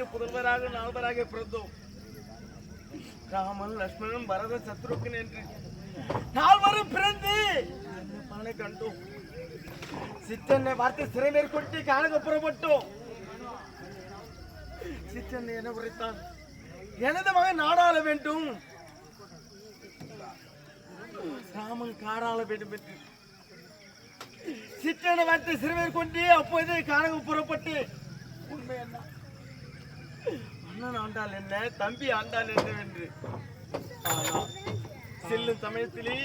சக்கரவர்த்தியாருக்கு புதல்வராக நால்வராக பிறந்தோம். ராமன் லட்சுமணன் பரத சத்ருக்கன் என்று நால்வரும் பிறந்து பலனை கண்டோம். சித்தன்னை பார்த்து சிறை மேற்கொண்டு காணக புறப்பட்டோம் சித்தன்னை என்ன உரைத்தான். எனது மகன் நாடாள வேண்டும். ராமன் காடாள வேண்டும் என்று. சிற்றனை வார்த்தை சிறுவர் கொண்டு அப்போது காணக புறப்பட்டு உண்மை என்ன? அண்ணன் ஆண்டால் என்ன தம்பி ஆண்டால் என்னவென்று செல்லும் சமயத்திலே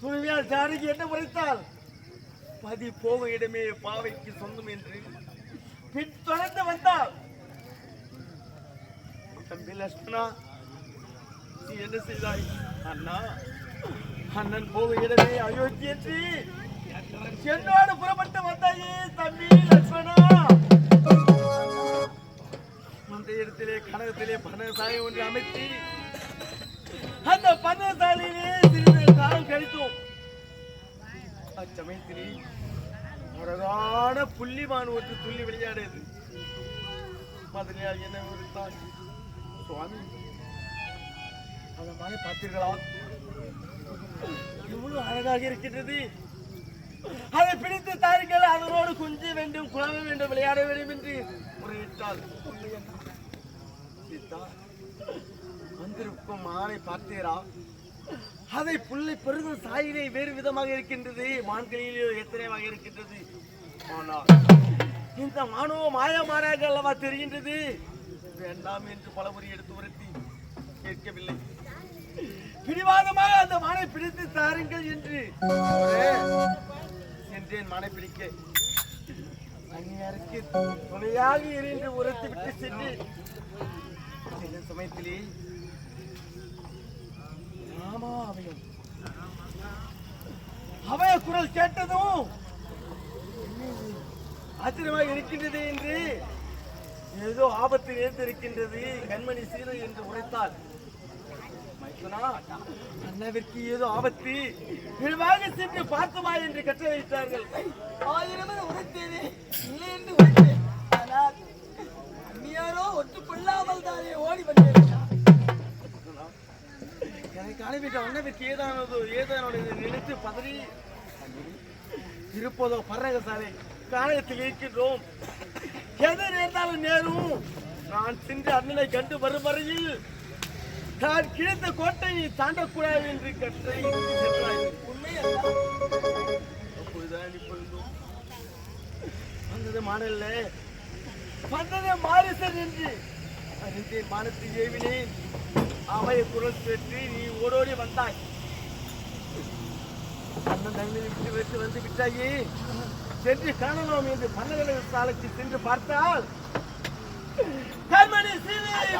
துணிவியால் சாரிக்கு என்ன உரைத்தால் பதி போகும் இடமே பாவைக்கு சொந்தம் என்று. பின் தொடர்ந்து வந்தால். தம்பி லட்சுமணா நீ என்ன செய்தாய்? அண்ணா அண்ணன் போகும் இடமே அயோத்தி என்று. என்னோடு புறப்பட்டு வந்தாயே தம்பி லட்சுமணா அந்த இடத்திலே கனகத்திலே பணசாலை ஒன்று அமைத்து அந்த பணசாலையிலே சிறிது காலம் கழித்தோம். அச்சமயத்திலே அழகான புள்ளிமான் ஒன்று துள்ளி விளையாடியது. என்ன விடுத்தார் சுவாமி அந்த மானை பார்த்தீர்களா? இவ்வளவு அழகாக இருக்கின்றது. அதை பிடித்து தாருங்கள் அதனோடு குஞ்சு வேண்டும் குழம்ப வேண்டும் விளையாட வேண்டும் என்று முறையிட்டால் பார்த்தா வந்திருக்கும் மானை பார்த்தீரா? அதை புள்ளை பெருகும் சாயினை வேறு விதமாக இருக்கின்றது. மான்களிலே எத்தனையாக இருக்கின்றது? ஆனால் இந்த மானவ மாயமானாக அல்லவா தெரிகின்றது? வேண்டாம் என்று பலமுறை எடுத்து உரத்தி கேட்கவில்லை. பிடிவாதமாக அந்த மானை பிடித்து தாருங்கள் என்று சென்றேன் என்றேன் மானை பிடிக்க. அந்நியாருக்கு துணையாக இருந்து உரத்தி விட்டு சென்று சமயத்திலே ராமா அவையும் அவைய குரல் கேட்டதும் ஆச்சரியமாக இருக்கின்றது என்று ஏதோ ஆபத்து நேர்ந்திருக்கின்றது கண்மணி சீரு என்று உரைத்தாள். அண்ணாவிற்கு ஏதோ ஆபத்து விரைவாக சென்று பார்த்துமா என்று கட்டளையிட்டார்கள் ஆயிரம் உரைத்தேனே இல்லை என்று உரைத்தேன். அந்நியாரோ ஒற்றுக்கொள்ளாமல் தானே ஓடி வந்தேன் எனக்கு காணவிட்ட அண்ணவிற்கு ஏதானதோ ஏதானது நினைத்து பதறி இருப்பதோ பறக சாலை காணகத்தில் இருக்கின்றோம். எது நேர்ந்தாலும் நேரும். நான் சென்று அண்ணனை கண்டு வரும் வரையில் நான் கிழித்த கோட்டையை தாண்டக்கூடாது என்று கட்டளை சென்றாய் உண்மை அல்ல அப்பொழுதுதான் இப்பொழுதும் வந்தது மாடல்ல. வந்ததே மாரிசன் என்று. அறிந்தேன் மானத்தை ஏவினே அவைய குரல் பெற்று நீ ஓடோடி வந்தாய். அண்ணன் தங்களை விட்டு வைத்து வந்து விட்டாயே. சென்று காணலாம் என்று பன்னகர சாலைக்கு சென்று பார்த்தால். கர்மணி சீதையை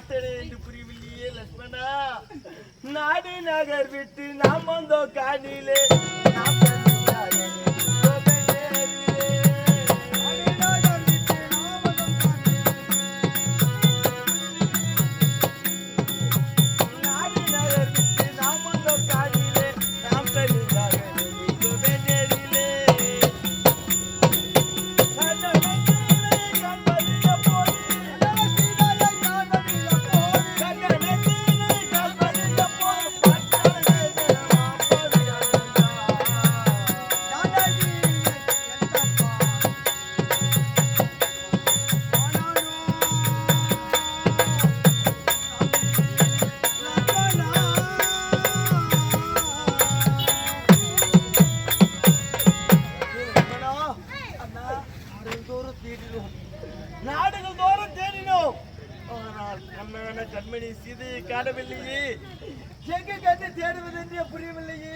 மாட்டேனே என்று புரியவில்லையே லட்சுமணா நாடு நகர் விட்டு நாம் வந்தோம் காணிலே கண்மணி சீதையை காணவில்லையே. எங்க கண்டு தேடுவது என்று புரியவில்லையே.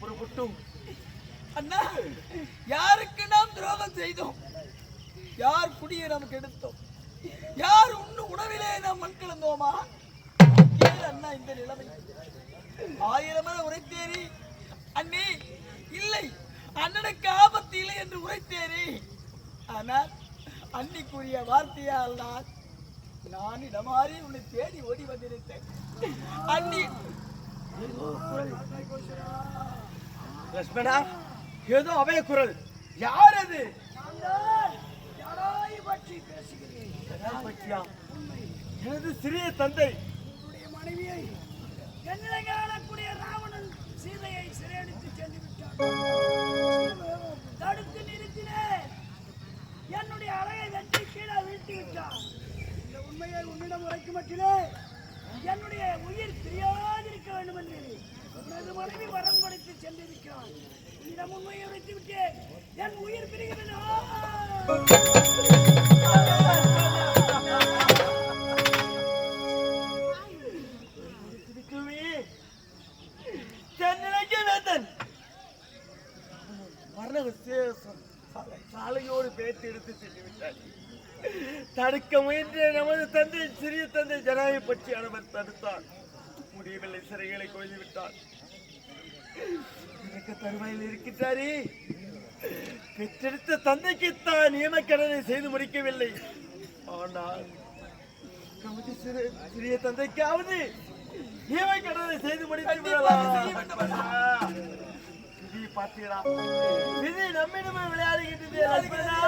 புறப்பட்டும் அண்ணா யாருக்கு நாம் துரோகம் செய்தோம்? யார் குடியை நமக்கு எடுத்தோம் யார் உண்ணு உணவிலே நாம் மண் கலந்தோமா? அண்ணா இந்த நிலைமை? ஆயிரம் உரைத்தேரி அண்ணே இல்லை அண்ணனுக்கு என்று உரைத்தேரி ஆனால் கூறிய வார்த்தையால் நான் நான் இடமாறி உன்னை தேடி ஓடி வந்திருந்தேன் அண்ணி லட்சுமணா ஏதோ அபய குரல். யார் அது? யாராய் பற்றி பேசுகிறேன்? எனது சிறிய தந்தை. மனைவியை என்னிலே காணக்கூடிய ராவணன் சீதையை சிறையடித்து சென்று விட்டான் தடுத்து நிறுத்தினேன் என்னுடைய அறையை வெட்டி கீழே வீழ்த்தி விட்டான் இந்த உண்மையை உன்னிடம் உரைக்கும் மட்டிலே என்னுடைய உயிர் பிரியாதிருக்க வேண்டும் என்று உனது மனைவி வரம் கொடுத்து சென்றிருக்கிறான் உன்னிடம் உண்மையை உரைத்து விட்டேன் என் உயிர் பிரிகிறது. சிறைகளை கொய்து விட்டார் இறக்க தருவாயில் இருக்கின்றாரே. பெற்றெடுத்த தந்தைக்கு தான் நியமக்கடனை செய்து முடிக்கவில்லை. ஆனால் சிறிய தந்தைக்காவது இவை கடனை செய்து முடித்து விடலாம். விதி பார்த்தீரா விதி நம்மிடமே விளையாடுகின்றது லட்சுமணா.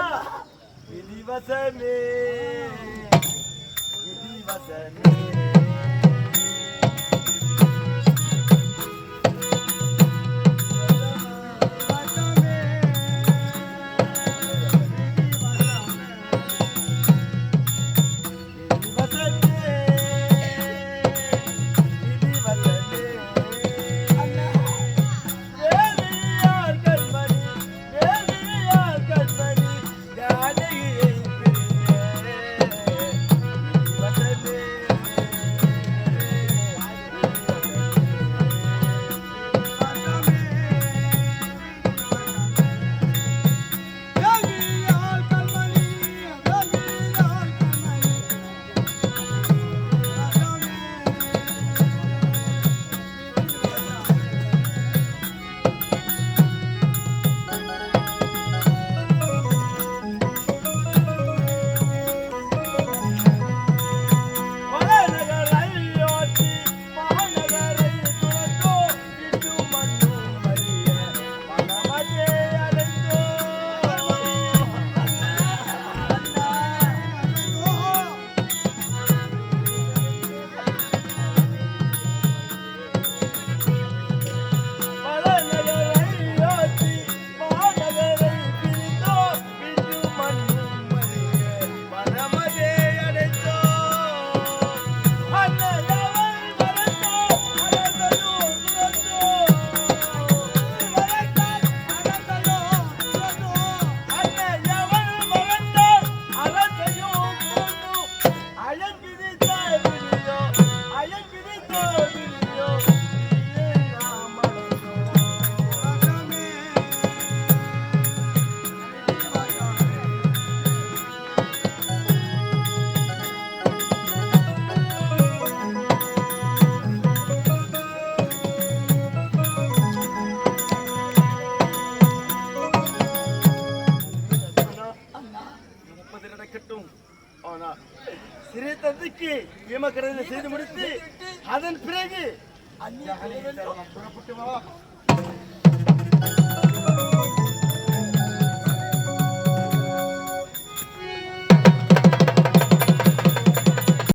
விதி சிறிய தந்தைக்கு செய்து முடித்து அதன் பிறகு அந்நிய புறப்பட்டு வா.